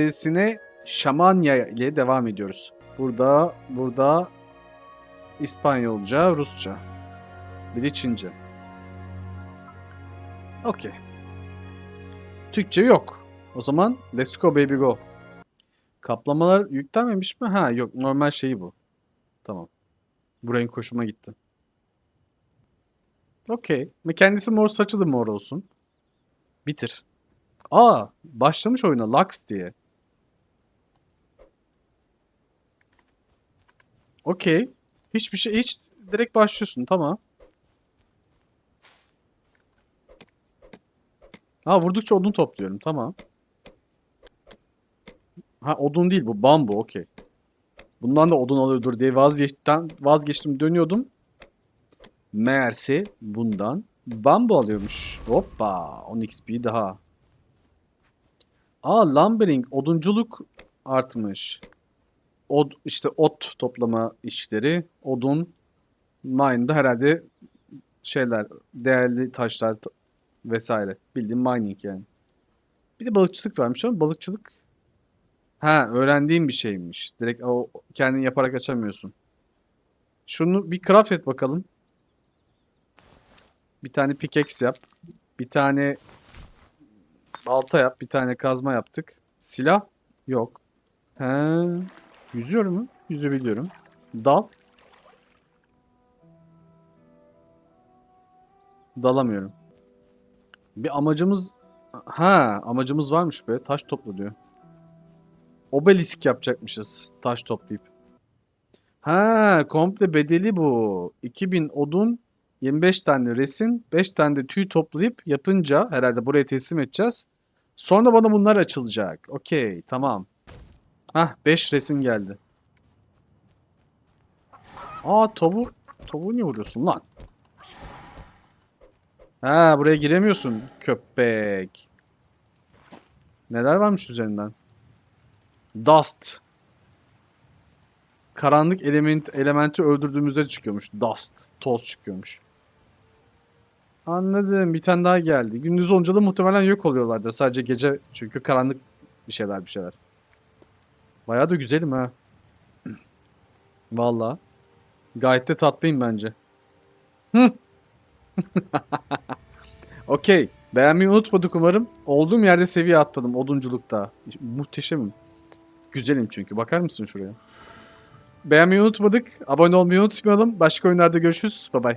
serisine Şamanya ile devam ediyoruz. Burada, burada İspanyolca, Rusça. Bir de Çince. Okey. Türkçe yok. O zaman let's go baby go. Kaplamalar yüklenmemiş mi? Ha yok normal şeyi bu. Tamam. Bu renk hoşuma gitti. Okey. Kendisi mor saçı mor olsun. Bitir. Aa başlamış oyuna Lux diye. Okey. Hiçbir şey hiç direkt başlıyorsun tamam. Ha vurdukça odun topluyorum tamam. Ha odun değil bu bambu okey. Bundan da odun alıyordur diye vazgeçtim, vazgeçtim dönüyordum. Meğerse bundan bambu alıyormuş. Hoppa 10 XP daha. Aa lumbering odunculuk artmış. Od, işte ot toplama işleri, odun, mine'da herhalde şeyler, değerli taşlar vesaire. Bildiğin mining yani. Bir de balıkçılık varmış ama balıkçılık ha öğrendiğim bir şeymiş. Direkt o kendin yaparak açamıyorsun. Şunu bir craft et bakalım. Bir tane pickaxe yap. Bir tane balta yap. Bir tane kazma yaptık. Silah yok. He. Yüzüyor mu? Yüzebiliyorum. Dal. Dalamıyorum. Bir amacımız... Ha, amacımız varmış be. Taş topla diyor. Obelisk yapacakmışız. Taş toplayıp. Ha, komple bedeli bu. 2000 odun, 25 tane resin, 5 tane de tüy toplayıp yapınca herhalde buraya teslim edeceğiz. Sonra bana bunlar açılacak. Okey, tamam. Hah 5 resim geldi. Aa tavuğu, tavuğu niye vuruyorsun lan? Ha buraya giremiyorsun köpek. Neler varmış üzerinden? Dust. Karanlık element elementi öldürdüğümüzde çıkıyormuş. Dust. Toz çıkıyormuş. Anladım. Bir tane daha geldi. Gündüz olunca da muhtemelen yok oluyorlardır. Sadece gece çünkü karanlık bir şeyler bir şeyler. Bayağı da güzelim ha. Vallahi. Gayet de tatlıyım bence. Okey. Beğenmeyi unutmadık umarım. Olduğum yerde seviye atladım odunculukta. Muhteşemim. Güzelim çünkü. Bakar mısın şuraya? Beğenmeyi unutmadık. Abone olmayı unutmayalım. Başka oyunlarda görüşürüz. Bye bye.